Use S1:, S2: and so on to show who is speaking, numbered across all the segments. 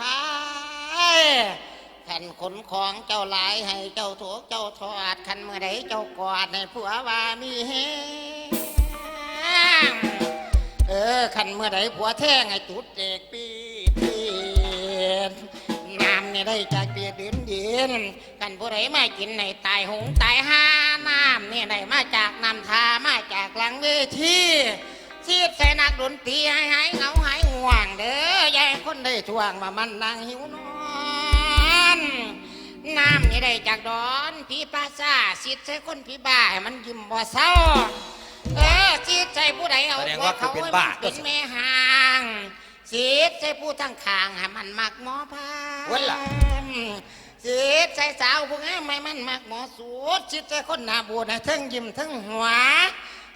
S1: พายขันขนของเจ้าหลายให้เจ้าโถกเจ้าทอดขันเมื่อใดเจ้ากอดในผัวว่ามีเฮงเออขันเมื่อใดผัวแท่งให้จุดเด็กปีปีน้ำเนี่ยได้จากเบียดดินดินกันผู้ใดมากินในตายหงตายห้าน้ำเนี่ยได้มาจากน้ำทามาจากหลังเวทีชีดใส่นักดนตรีให้หายเหงา ได้ทวงว่ามันนั่งหิวนอนน้ำนี่ได้จากดอนพี่ป้าซาสิดใส่คนพี่บ้าให้มันยิ้มบ่เศร้าเออสิดใส่ผู้ใดเอา
S2: แสดงว่ากูเป็นบ้า
S1: ให้มันเป็นแม่หางสิดใส่ผู้ทั้งคางให้มันมักหมอพา
S2: เว้นล่ะ
S1: สิดใส่สาวผู้งามให้มันมักหมอสูดสิดใส่คนหน้าบูดให้ทั้งยิ้มทั้งหัว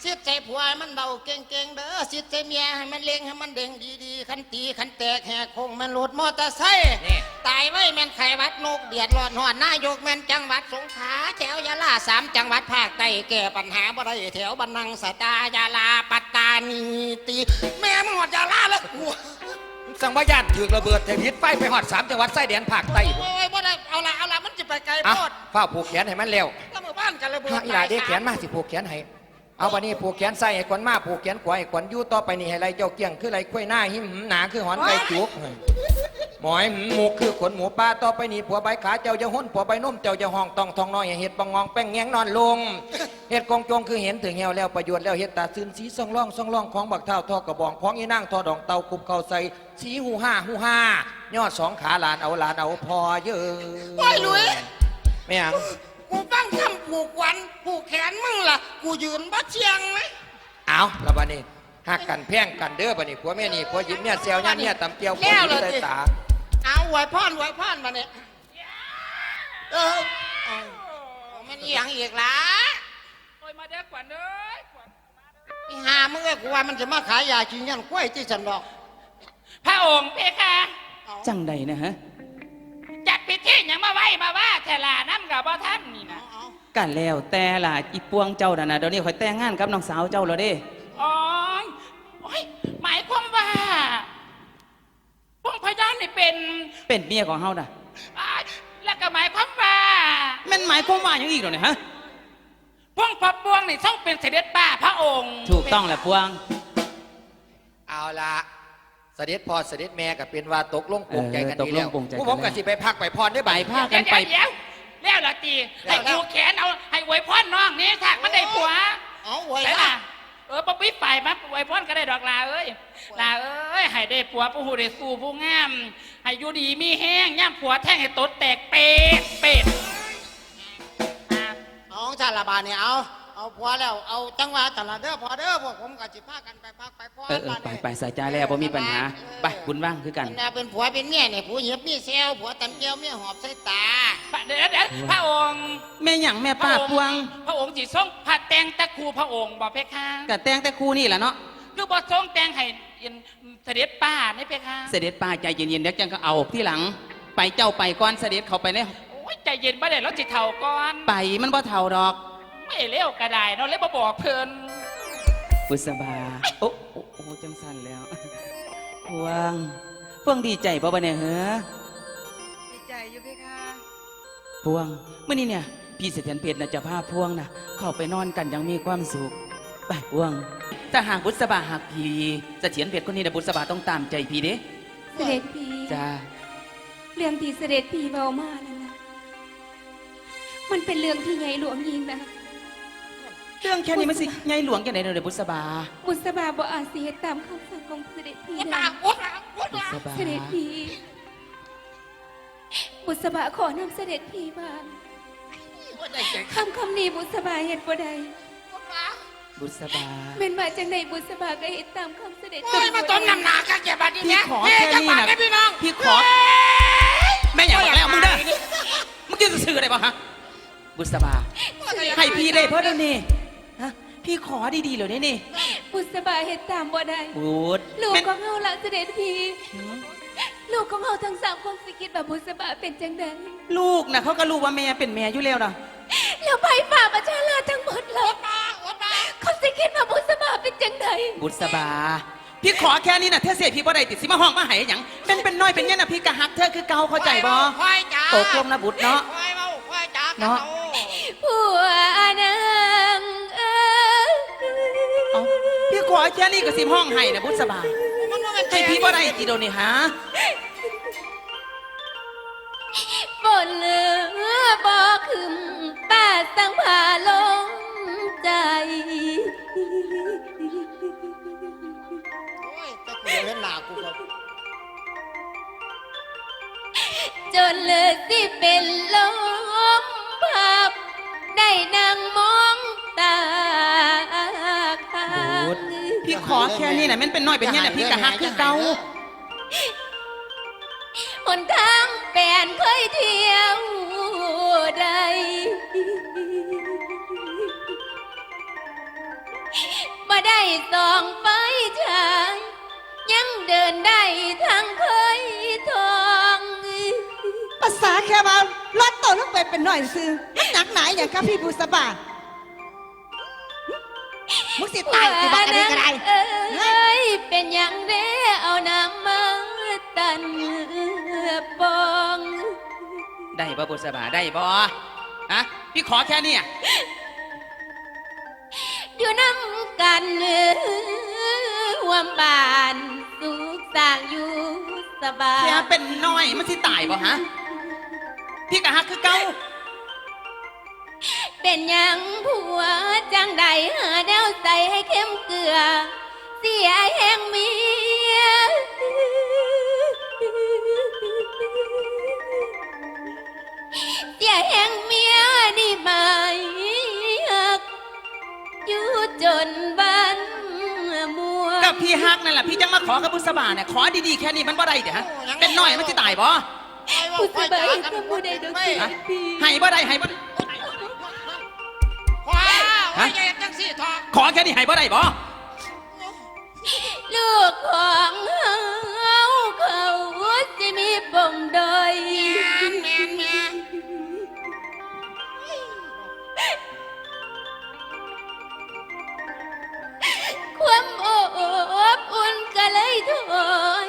S1: สิดใส่ผัวให้มันเบาเก่งๆเด้อสิดใส่เมียให้มันเลี้ยงให้มันเด้งดีๆขันตีขันแตกแหกคงมันหลุดมอเตอร์ไซค์
S2: นี่
S1: ตายไว้แม่นไขวัดนกเดียดร้อนหอนนายกแม่นจังหวัดสงขลาแถวยะลาสามจังหวัดภาคใต้แก้ปัญหาบ่ได้แถวบันนังสตายาลาปัตตานีตีแม่มึงหมดยาลาแล้วกู
S2: สังวายานถือกระเบิดแต่พิษไฟไปหอดสามจังหวัดไส้แดนภาคใต้
S1: โอ้ยบ่ได้เอาละเอาละมันจะไปไกล
S2: อะ
S1: โพด
S2: ฝ้าผูกแขนให้มันเร็ว
S1: แล้วมือบ้านกันเลยเบิ
S2: พระอีหลาเด็กแขนมาสิผูกแขนให้ เอาวันนี้ผูกแขนใส่ให้ขวัญมาผูกแขนขวายให้ขวัญอยู่ต่อไปนี่ให้ไรเจ้าเกี้ยงคือไรคุ้ยหน้าหิมหืมหนาคือหอนไก่จุกหมอยหืมหมูคือขนหมูปลาต่อไปนี่ผัวใบขาเจ้าจะห้นผัวใบนุ่มเจ้าจะห้องตองทองน้อยให้เห็ดบังงองแป้งแงงนอนลงเห็ดกองจงคือเห็นถึงเหี่ยวแล้วประโยชน์แล้วเห็ดตาซึนสีซ่องร่องซ่องร่องของบักเท่าทอกระบองของอีนั่งทอดองเตาคุบเข้าใส่สีหูห้าหูห้ายอดสองขาหลานเอาหลานเอาพอเยอะ
S1: โอ้ยหลุย
S2: ไม่หยัง
S1: กูฟังคำผูกวันผูกแขนมึง ล่ะ กูยืนบัดเชียงไหม
S2: เอาแล้วบัดนี้หักกันแพ่งกันเด้อบัดนี้ผัวแม่นี่ผัวหยิบเนี่ยเซลเนี่ยเนี่ยตำเกียวผัวหยิบใส่ตา
S1: เอาไหวพอนไหวพอนมาเนี่ยเออเอาเอามันเอียงอีกละ
S3: โอ้ยมาเด้อขวัญเอ้ยขวัญ
S1: ไอ้หามึงไอ้กูว่ามันจะมาขายยาจีนยันกล้วยที่ฉันดอก
S3: พระองค์เพคะ
S1: เอา
S4: จังใดนะฮะ
S3: จัดพิธีหยังมาไว้มาว่าแต่ลาน้ำกับบ่ท่านนี่นะ
S1: เอา
S4: กันแล้วแต่ล่ะอีปวงเจ้าน่ะนะเดี๋ยวนี้ข่อยแต่งงานกับน้องสาวเจ้าแล้วเด้
S3: อ๋อโอ้ยหมายความว่าพวกพยานนี่เป็น
S4: เป็นเมียของเฮาน่ะ
S3: อ้ายแล้วก็หมายความว่า
S4: แม่นหมายความว่าอย่างอีกเหรอเนี่ยฮะ
S3: พวกพระปวงนี่ต้องเป็นเสด็จป้าพระองค์
S4: ถูกต้องแหละปวง
S2: เอาละเสด็จพ่อเสด็จแม่ก็เป็นว่าตกลงปลงใจกัน
S4: เออตก
S2: ดี
S4: ล
S2: แล้ว
S4: งปลงใจกัน
S2: ผู้ผมก็สิไปพักไปพรได้บ่าย
S4: ไปพา
S3: เดี๋ยวเดี๋ยวเดี๋ยว แล้วละตีให้กูแขนเอาให้อวยพรน้องนี่ถ้ามันได้ผัว
S1: เอาไหว
S3: ใช่
S1: ละ
S3: ล่ะเออป๊อปปี้ฝ่ายมาอวยพรก็ได้ดอกลาเอ้ยลาเอ้ยให้ได้ผัวผู้หูได้สู้ผู้งามให้อยู่ดีมีแห้งย่ำผัวแท่งให้ตดแตกเป็ดเป็ดอะ
S1: เอาของชาลาบานเนี่ยเอา เอาพอแล้วเอาจังหวะตลาดเด้อพอเด้อพวกผมก็จิพากันไปพักไปพอ
S4: เออเออไปไปสายใจแล้วบ่มีปัญหา ไปบุญว่างคือกัน
S1: เป็นดาเป็นผัวเป็นเมียเนี่ยผัวเหยียบมีเซลผัวตำเกียวเมียหอบใส่ตา
S3: เดี๋ยวเดี๋ยวพระองค์
S4: แม่หยังแม่ป้าปวง
S3: พระองค์จีทรงผัดแตงตะคูพระองค์บอกเพคะ
S4: กะแต่งแต่คู่นี่แหละเนาะ
S3: คือบ่ทรงแตงให้เอิ้นเสด็จป้านี่เพคะ
S4: เสด็จป้าใจเย็นๆเดี๋ยวจังก็เอาที่หลัง ไปเจ้าไปก่อนเสด็จเข้าไปใน
S3: โอ้ยใจเย็นบ่ได้แล้วจิเท่าก่อน
S4: ไปมันบ่เท่าดอก
S3: ไม่เร็วก็ได้เนาะเลยบ่บอกเพิ่น
S4: บุษบาโอ้โอ้โอ้จังสั่นแล้วพวงพวงดีใจบ่บ่เนี่ยเหรอ
S5: ดีใจอยู่เพคะ
S4: พวงเมื่อนี้เนี่ย พี่เสถียรเพชรน่ะจะพาพวงน่ะเข้าไปนอนกันอยังมีความสุขไปพวง ถ้าหากบุษบาหักพี่เสถียรเพชรคนนี้นะบุษบาต้องตามใจพี่เด้
S5: เสด็จพี
S4: จ้า
S5: เรื่องที่เสด็จพีเบามานั่นนะมันเป็นเรื่องที่ใหญ่หลวงยิงนะ
S4: เรื่องแค่นี้มันสิใหญ่หลวงกันไหนเด้อบุษบา
S5: บุษบาบ่อาจสิเฮ็ดตามคำสั่งของเสด็จพี
S1: อุด
S5: ได้
S1: ละอุดละอุด
S4: บุ
S1: ละ
S4: ษบา
S5: เสด็จพีบุษบาขอนำเสด็จพีบ้าง
S1: อุดละเก่ง
S5: คำคำนี้บุษบาเฮ็ดบ่ได้
S1: อุดละ
S4: บุษบา
S5: แม่นมาจากไหนบุษบาก็เฮ็ดตามคำเสด็จ
S1: โอ้ยมาต้มน้ำหนากันเก็บบัตรนี่เนี่ย
S4: พี่ขอ
S1: นี่
S4: แค่
S1: จัง
S4: นี้
S1: หวัด
S4: นะ
S1: ได้พี่น้อง
S4: พี่ขอแม่อย่าบอกแล้วมึงเด้อมึงกินสื่ออะไรบ้างฮะบุษบาให้พี่เลยเพราะเดี๋ยวนี้ฮะ พี่ขอดีๆเลยนี่นี่
S5: บุษบาเฮ็ดตามบ่ได้
S4: บูด
S5: ลูก
S4: แม่น
S5: ของเฮาละเสด็จพีลูกของเฮาทั้งสามคนสิคิดว่าบุษบาเป็นจังได
S4: ลูกนะเขาก็รู้ว่าแม่เป็นแม่อยู่แล้วนะ
S5: แล้วไผ่ฝ่าประชาราชทั้งหมดเลย
S1: อุดละ
S5: เขาสิคิดว่าบุษบาเป็นจังได
S4: บุษบาพี่ขอแค่นี้นะเธอเสียพี่บ่ได้ติดสิมาห้องมาใหายหยังเป็นเป็นน้อยเป็นเงี้ยนะพี่กะฮักเธอคือเก่าเข้าใจบ่
S1: ควายจ๋า
S4: ตกลงนะบุตรเนาะ
S1: ควายเมาควายจ๋า
S4: เนาะ ขอแค่นี้ก็สิห้องให้นะบุษบา
S1: มันว่ามัน
S4: ให้พี่บ่ได้ติโดนี่ฮะ
S5: ฝนเหลือบ่ขึ้นป้าสังผาลงใจ
S1: โอ้ยแต่กูเห็นหน้ากูก็
S5: จนเหลือสิเป็นลมพับ ได้นั่งมองตาข้าง
S4: พี่ขอแค่นี้นะมันเป็นน้อยเป็นเงี้ยนะพี่กะฮักคือเก่า
S5: หนทางแปลนเคยเที่ยวใดมาได้ส่องไปชายยังเดินได้ทางเคยทอง
S6: ภาษาแค่ว่าลดตัวลงไปเป็นหน่อยซื้อมันหนักหนาอย่างกับพี่บุษบา มึงสิตายกูบอกกันนี้ก็ได้
S5: เอ้ยเป็นอย่างเด้เอาน้ำมาตันปอง
S4: ได้บ่บุษบาได้บ่ฮะพี่ขอแค่นี้อะ
S5: อยู่น้ำกันหวมบานสุขสร้างอยู่สบาย
S4: แค่เป็นน้อยมันสิตายบ่ฮะพี่กะฮักคือเก่า
S5: เป็นหยังผัวจังใดหาแนวใส่ให้เข้มเกลือ เสียแห่งเมียเสียแห่งเมียนี่ไหมฮักอยู่จนบ้านมัว
S4: กับพี่ฮักนั่นแหละพี่จังมาขอกับบุษบาเนี่ยขอดีๆแค่นี้มันบ่ได้เดี๋ยวฮะเป็นน้อยมันสิตายบ่
S5: ผู้สบายทำบ่ได้ดอกสิพี่
S4: ให้บ่ได้ให้บ่ได้
S1: ควายควายใหญ่จังสี่ทอง
S4: ขอแค่นี้ให้บ่ได้บ่
S5: ลูกของเฮาเขาจะมีปมดอย
S1: แม่นแม่น
S5: ความอบอุ่นก็เลยถอย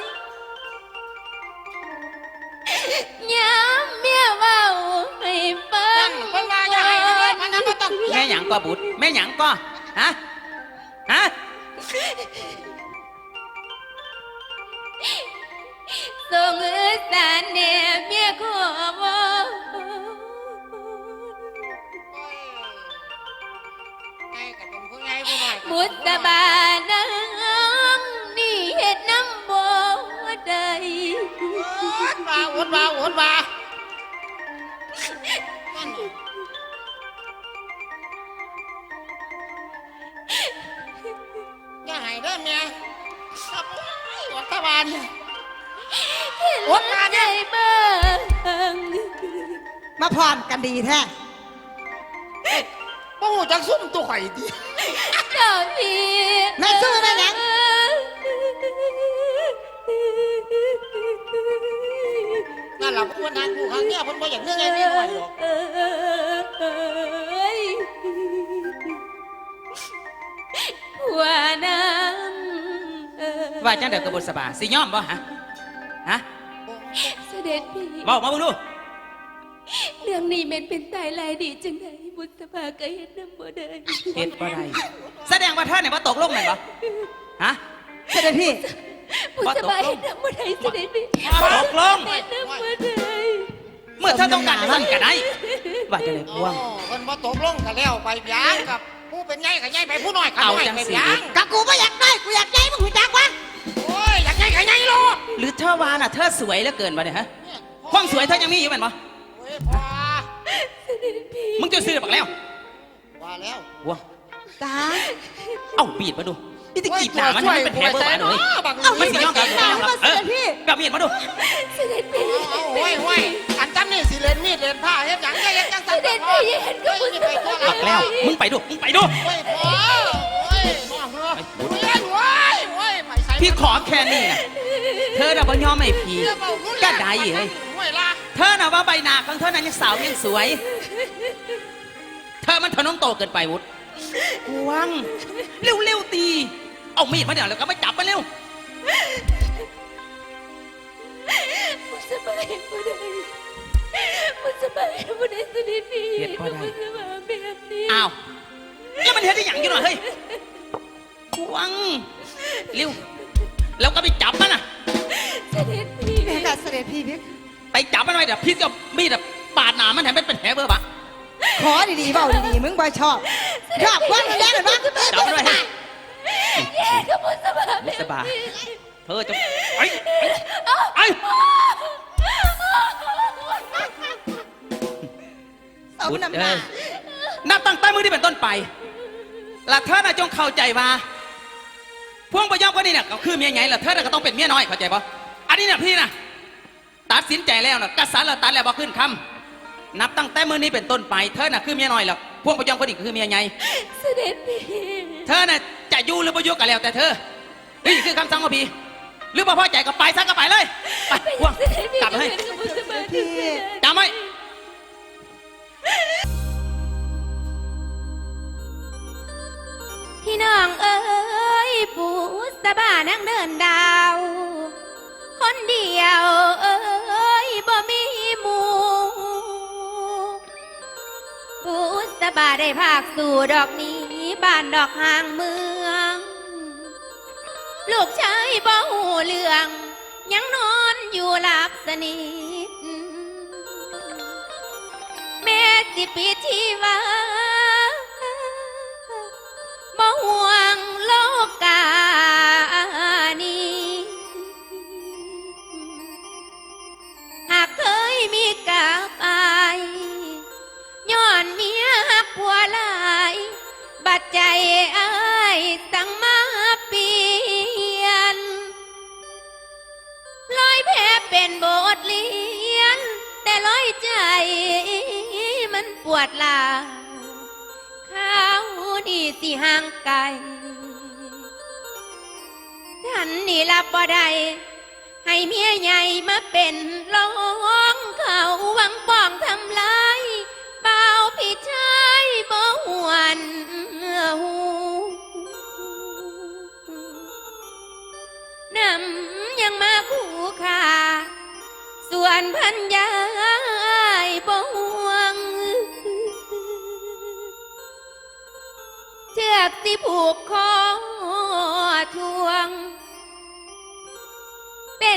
S5: ยา
S4: แม่หยังก็บุตรแม่หยังก็ฮะฮะ
S5: ส่งสารแน่เมียขอวอน
S1: ไงก็เป็นผู้ใหญ่ผู้น้อย
S5: บุษบานังนี่เฮ็ดน้ำบ่ได้
S1: อดว่าอดว่าอดว่านั่นน่ะอย่า มา
S6: พร้อมกันดีแท้
S1: บ่หูจักซุ่มตัวข่อยติ
S5: เจ้าพี่
S6: แม่สู้แม่หยัง
S1: นั่นล่ะพวกนางอยู่ข้างเนี่ยเพิ่นบ่อยากเรื่องไงนี่หน่อยหรอก
S5: เอ้ยหัวนางเอ้ย
S4: ว่าจังเด็กกับบุษบาสิยอมบ่ฮะฮะ
S5: เสด็จพี่
S4: บอกมาบุลู
S5: เรื่องนี้แมันเป็นตายลายดีจังไดบุษบาก็เห็นน้ำบ่ได้
S4: เฮ็ดบ่ได้แสดงว่าเธอเนี่ยว่าตกลงแม่นบ่ฮะ
S6: เสด็จพี่
S5: บุษบาเห็นน้ำบ่ได้เสด็จพี่
S4: ตกลง
S5: เห็นน้ำบ่ได้
S4: เมื่อเธอต้องการสั่นก็ได้ว่าจะเลยพวง
S1: โอ้เพิ่นบ่ตกลงกันแล้วไปยางกับผู้เป็นใหญ่ก็ใหญ่ไปผู้น้อยก็
S4: เอา
S1: น้อย
S4: จัง
S1: ไป
S4: สิ
S1: ยาง
S6: กับกูไม่อยากได้กูอยากได้มึงหูจักวะ
S1: โอ้ยอยากใหญ่ก็ใหญ่โลด
S4: หรือเธอว่าน่ะเธอสวยเหลือเกินวะเนี่ยฮะความสวยเธอยังมีอยู่แม่นบ่
S1: โอ้ย พอ
S4: มึงจะซื้อบักแล้ว
S1: ว่าแล้ว
S4: พวง
S6: ตา
S4: เอ้าบีดมาดูนี่ตะกีบหนามันให้มันเป็นแผลเบอร์บาดเลย
S1: บัง
S4: เอ้ามันสิยอมกับสิยอมกับเออกับมีดมาดู
S5: เสด็จพี่
S1: เอาๆห้วยห้วยอันตั้นี่สิเล่นมีดเล่นผ้าเฮ็ดหยังได้เฮ็ดจัง
S5: เส
S1: ซั่น
S5: ด็จพี่เห็นก็บุษ
S1: ไป
S5: บา
S1: ทั่ว
S4: บักแล้วมึงไปดูมึงไปดู
S1: โอ้ยพอโอ้ยน้องเนาะโอ้ยโอ้ยโอ้ยไปใส่
S4: พี่ขอแค่นี้นะเธอน่ะบ่ยอมไม่พี่
S1: เรื่องเบารุ่น
S4: ก็ได้เฮ้ย
S1: ห้วยล่ะ
S4: เธอน่ะว่าใบหน้าของเธอนั้นยังสาวยังสวย เธอมันทะนงโตเกินไปวุฒกวางเร็วๆตี เอามีดมาเดี๋ยวแล้วก็มาจับมันเร็ว
S5: บุษบาเห็นผู้ใดบุษบาเห็นผู้ใดเสด็จพี่
S4: เห็นบ่ได้
S5: บุษบาแบบนี้
S4: อ้าวแล้วมันเฮ็ดได้หยังอยู่หน่อยเฮ้ยพวงเร็วแล้วก็ไปจับมันน่ะ
S5: เสด็จพี่
S6: เพคะเสด็จพี่เพคะ
S4: ไปจับมันไว้เดี๋ยวพี่จะเอามีดอะปาดหนามันแถมเป็นแผลเบอร์บะ
S6: ขอดีๆเบาดีๆมึงบ่ชอบชอบว่ามันแรงหรือเปล่า
S4: จับมันไว้ให้
S5: แย่กับบุษบา
S4: บุษบาเธอจะไอ้ไอ้
S6: สมน้ำหน้า
S4: นับตั้งแต่มือที่เป็นต้นไปหลักเธอน่ะจงเข้าใจว่าพวงประยอมคนนี้เนี่ยก็คือเมียใหญ่ละเธอน่ะก็ต้องเป็นเมียน้อยเข้าใจปะอันนี้เนี่ยพี่น่ะ ตัดสินใจแล้วนะกษัตริย์ละตัดแล้วบ่ขึ้นคำนับตั้งแต่มือนี้เป็นต้นไปเธอน่ะคือเมียน้อยแล้วพวงประยอมคนนี้ก็คือเมียใหญ่
S5: เสด็จพี่
S4: เธอน่ะจะอยู่หรือไม่อยู่ก็แล้วแต่เธอนี่คือคำสั่งของพี่หรือบ่พอใจก็ไปซะก็ไปเลยไปพวง
S5: เสด็จพี่
S4: กลับมาให้
S5: เป็นกับบุษบา
S6: พี่
S4: จำไว้
S5: พี่น้องเอ้ยบุษบานั่งเดินดาว คนเดียวเอ้ บาได้ภาคสู่ดอกนี้บ้านดอกห่างเมือง ลูกชายบ่หูเรื่อง ยังนอนอยู่หลับสนิทแม่สิปีที่ว่า นนี่รับบ่ได้ให้เมียใหญ่มาเป็นรองเขาหวังป้องทำลายเบาพี่ชายบ่หวนหูนำยังมาคู่ค่าส่วนพันยายบ่ห่วงเชือกที่ผูกคอ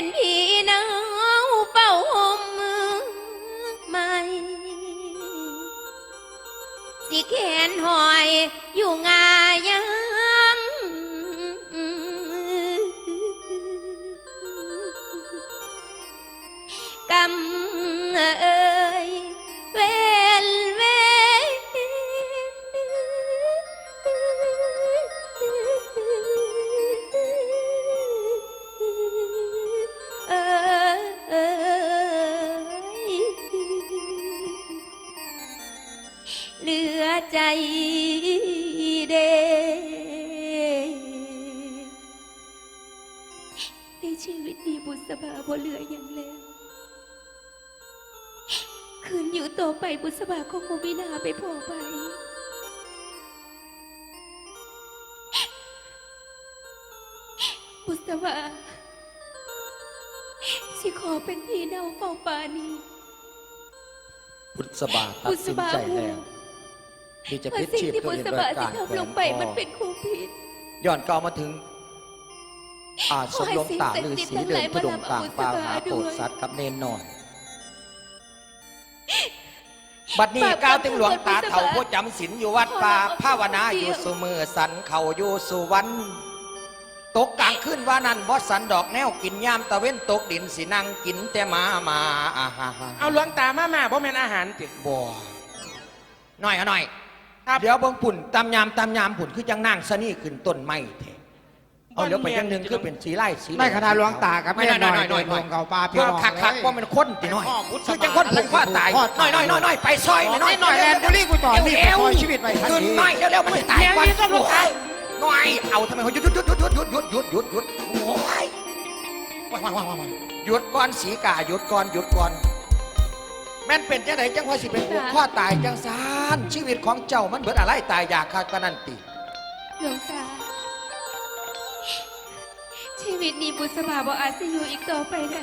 S5: เป็นผีหนาวเป่าหมมือใหม่สิแขนหอยอยู่งายังกำเอ อยู่ต่อไปบุษบาคงบ่มีหนาไปพอไปบุษบาสิขอเป็นพี่น้องเฝ้าปานี
S2: บุษบาตัดสินใจแล้วที่จะพิ
S5: ว่าสิ่ง
S2: ชีพ
S5: ที่
S2: ตั
S5: บุ
S2: วเอง
S5: ษ
S2: โด
S5: บายสิ
S2: การแขว
S5: ทำล
S2: น
S5: ง
S2: ค
S5: ไป
S2: อ
S5: มันเป็นความผิด
S2: ย้อนก็เอามาถึง อาสมหลวงตาฤาษีเดินทุดงค์กลางป่าหาโปรดสัตว์กับเนนหน่อย บัดนี้
S5: บาปกรรม
S2: ก้าวถึงหลวงตา
S5: ทั้งหมด
S2: เถ่าผู้จำศีลอยู่วัดป่าภาวนาอยู่สุมือสันเขาอยู่สุวรรณตกกลางคืนว่านั้นบ่สันดอกแนวกินยามตะเว้นตกดินสินั่งกินแต่หมามาอาฮาฮา
S7: เอาหลวงตามามาบ่แม่นอาหารติ
S2: บ่หน่อยเอาหน่อย
S7: ครับ
S2: เดี๋ยวเบิ่งปุ่นตำยามตำยามปุ่นคือจังนางสนี่ขึ้นต้นไม้แท้ เอาเดี๋ยวไปอยังหนึ่งคือเป็นสีไล่สีเหลือง
S8: ไม่ขนาดหลวงตากับ
S2: ไม่
S8: แม่
S2: น้อย
S8: น้
S2: น้
S8: อ
S2: อยยน้อยน้อย
S8: ลงเขาปลาพี่
S2: เพื่อ
S8: น้อง
S2: คักคัก
S8: เอ้ย
S2: ว่ามันคนตีน้อย
S1: พ่อพุทธ
S2: คือจังคนผูกข้อตาย
S8: พ่อ
S2: น้
S8: ตา
S2: อยยน้อยน้อยน้อยไปซอยน้อย
S8: น้อยแลนด์บุรีกูต่อนี่ไปซอยชีวิตไปทันที
S2: ขึ้นน้อยเดี๋ยวเดี๋ยวมันตายก่อนโอ้ยน้อยเอาทำไมเขาหยุดหยุดหยุดหยุดหยุดหยุดหยุดหยุดหยุดโอ้ยหยุดก่อนสีกาหยุดก่อนหยุดก่อนแม่นเป็นจังไหนจังว่าสิเป็นผูกข้อตายจังซานชีวิตของเจ้ามันเบิดอะไรตายอยากขาดปานนันติ
S5: หลวงตา ชี
S9: วิตนี้บุษบาบ่อาจสิอยู่อีกต่อไปได้